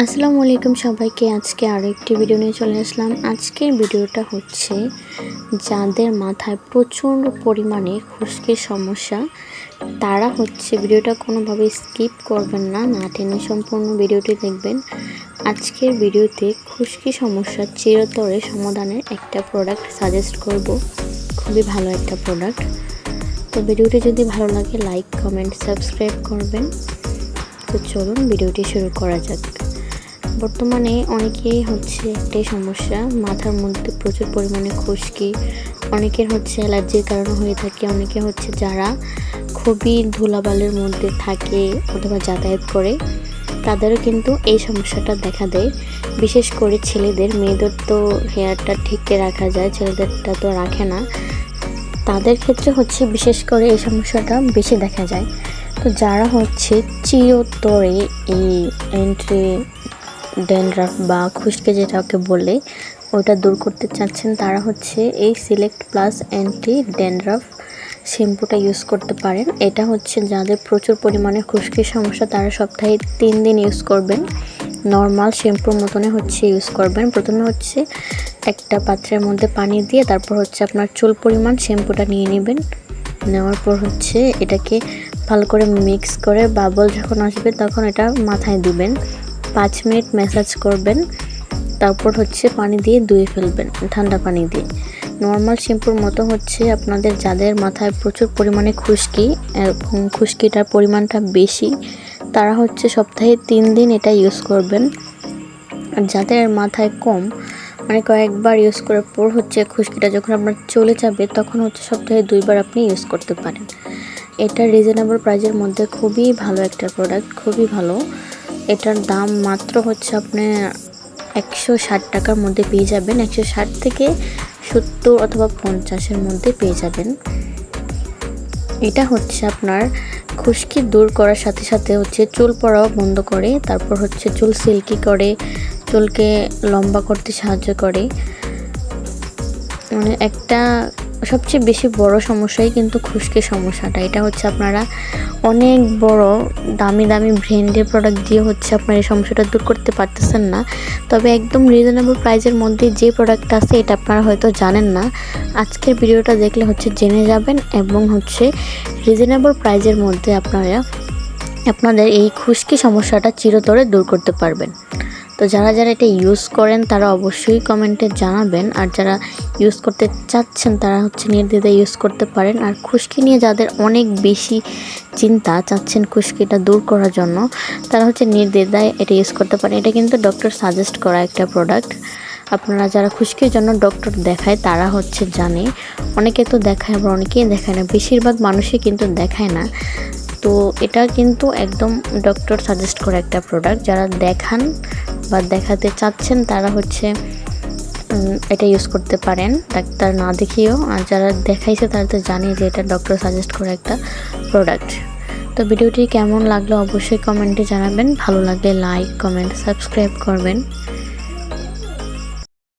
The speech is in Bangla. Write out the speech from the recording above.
আসসালামু আলাইকুম সবাইকে। আজকে আরও একটি ভিডিও নিয়ে চলে আসলাম। আজকের ভিডিওটা হচ্ছে যাদের মাথায় প্রচণ্ড পরিমাণে খুশকির সমস্যা, তারা হচ্ছে ভিডিওটা কোনোভাবে স্কিপ করবেন না না টেনে সম্পূর্ণ ভিডিওটি দেখবেন। আজকের ভিডিওতে খুশকি সমস্যার চিরতরে সমাধানের একটা প্রোডাক্ট সাজেস্ট করব। খুবই ভালো একটা প্রোডাক্ট তো ভিডিওটি যদি ভালো লাগে লাইক কমেন্ট সাবস্ক্রাইব করবেন। তো চলুন ভিডিওটি শুরু করা যাক। বর্তমানে অনেকেই হচ্ছে একটাই সমস্যা, মাথার মধ্যে প্রচুর পরিমাণে খুশকি। অনেকের হচ্ছে অ্যালার্জির কারণে হয়ে থাকে, অনেকে হচ্ছে যারা খুবই ধুলাবালের মধ্যে থাকে অথবা যাতায়াত করে, তাদেরও কিন্তু এই সমস্যাটা দেখা দেয়। বিশেষ করে ছেলেদের, মেয়েদের তো হেয়ারটা ঠিককে রাখা যায়, ছেলেদেরটা তো রাখে না। তাদের ক্ষেত্রে হচ্ছে বিশেষ করে এই সমস্যাটা বেশি দেখা যায়। তো যারা হচ্ছে চিরতরে এই এন্ট্রি ড্যান্ড্রাফ বা খুশকে যেটাকে বলে, ওটা দূর করতে চাচ্ছেন তারা হচ্ছে এই সিলেক্ট প্লাস অ্যান্টি ড্যান্ড্রাফ শ্যাম্পুটা ইউজ করতে পারেন। এটা হচ্ছে যাদের প্রচুর পরিমাণে খুশকির সমস্যা, তারা সপ্তাহে তিন দিন ইউজ করবেন। নর্মাল শ্যাম্পুর মতনে হচ্ছে ইউজ করবেন। প্রথমে হচ্ছে একটা পাত্রের মধ্যে পানি দিয়ে তারপর হচ্ছে আপনার চুল পরিমাণ শ্যাম্পুটা নিয়ে নেবেন। নেওয়ার পর হচ্ছে এটাকে ভালো করে মিক্স করে বাবল যখন আসবে তখন এটা মাথায় দিবেন। পাঁচ মিনিট ম্যাসাজ করবেন, তারপর হচ্ছে পানি দিয়ে ধুয়ে ফেলবেন, ঠান্ডা পানি দিয়ে। নর্মাল শ্যাম্পুর মতো হচ্ছে আপনাদের যাদের মাথায় প্রচুর পরিমাণে খুশকি খুশকিটার পরিমাণটা বেশি, তারা হচ্ছে সপ্তাহে তিন দিন এটা ইউজ করবেন। আর যাদের মাথায় কম মানে কয়েকবার ইউজ করার পর হচ্ছে খুশকিটা যখন আপনার চলে যাবে, তখন হচ্ছে সপ্তাহে দুইবার আপনি ইউজ করতে পারেন। এটা রিজনেবল প্রাইজের মধ্যে খুবই ভালো একটা প্রোডাক্ট খুবই ভালো। এটার দাম মাত্র হচ্ছে আপনি একশো ষাট টাকার মধ্যে পেয়ে যাবেন। একশো ষাট থেকে সত্তর অথবা পঞ্চাশের মধ্যে পেয়ে যাবেন। এটা হচ্ছে আপনার খুশকি দূর করার সাথে সাথে হচ্ছে চুল পড়াও বন্ধ করে, তারপর হচ্ছে চুল সিল্কি করে, চুলকে লম্বা করতে সাহায্য করে। মানে একটা সবচেয়ে বেশি বড় সমস্যাই কিন্তু খুশকি সমস্যাটা। এটা হচ্ছে আপনারা অনেক বড় দামি দামি ব্র্যান্ডের প্রোডাক্ট দিয়ে হচ্ছে আপনার এই সমস্যাটা দূর করতে পারতেছেন না। তবে একদম রিজনেবল প্রাইজের মধ্যে যে প্রোডাক্টটা আছে, এটা আপনারা হয়তো জানেন না। আজকের ভিডিওটা দেখলে হচ্ছে জেনে যাবেন এবং হচ্ছে রিজনেবল প্রাইজের মধ্যে আপনারা আপনাদের এই খুশকি সমস্যাটা চিরতরে দূর করতে পারবেন। তো যারা যারা এটা ইউজ করেন, তারা অবশ্যই কমেন্টে জানাবেন। আর যারা ইউজ করতে চাচ্ছেন, তারা হচ্ছে নির্দ্বিধায় ইউজ করতে পারেন। আর খুশকি নিয়ে যাদের অনেক বেশি চিন্তা চাচ্ছেন খুশকিটা দূর করার জন্য, তারা হচ্ছে নির্দ্বিধায় এটা ইউজ করতে পারেন। এটা কিন্তু ডক্টর সাজেস্ট করা একটা প্রোডাক্ট আপনারা যারা খুশকির জন্য ডক্টর দেখায়, তারা হচ্ছে জানে। অনেকে তো দেখায়, আবার অনেকেই দেখায় না। বেশিরভাগ মানুষই কিন্তু দেখায় না। তো এটা কিন্তু একদম ডক্টর সাজেস্ট করা একটা প্রোডাক্ট যারা দেখান বা দেখাতে চাচ্ছেন তারা হচ্ছে এটা ইউজ করতে পারেন। ডাক্তার না দেখিয়েও, আর যারা দেখাইছে তারা তো জানে যে এটা ডক্টর সাজেস্ট করা একটা প্রোডাক্ট তো ভিডিওটি কেমন লাগল অবশ্যই কমেন্টে জানাবেন। ভালো লাগলে লাইক কমেন্ট সাবস্ক্রাইব করবেন।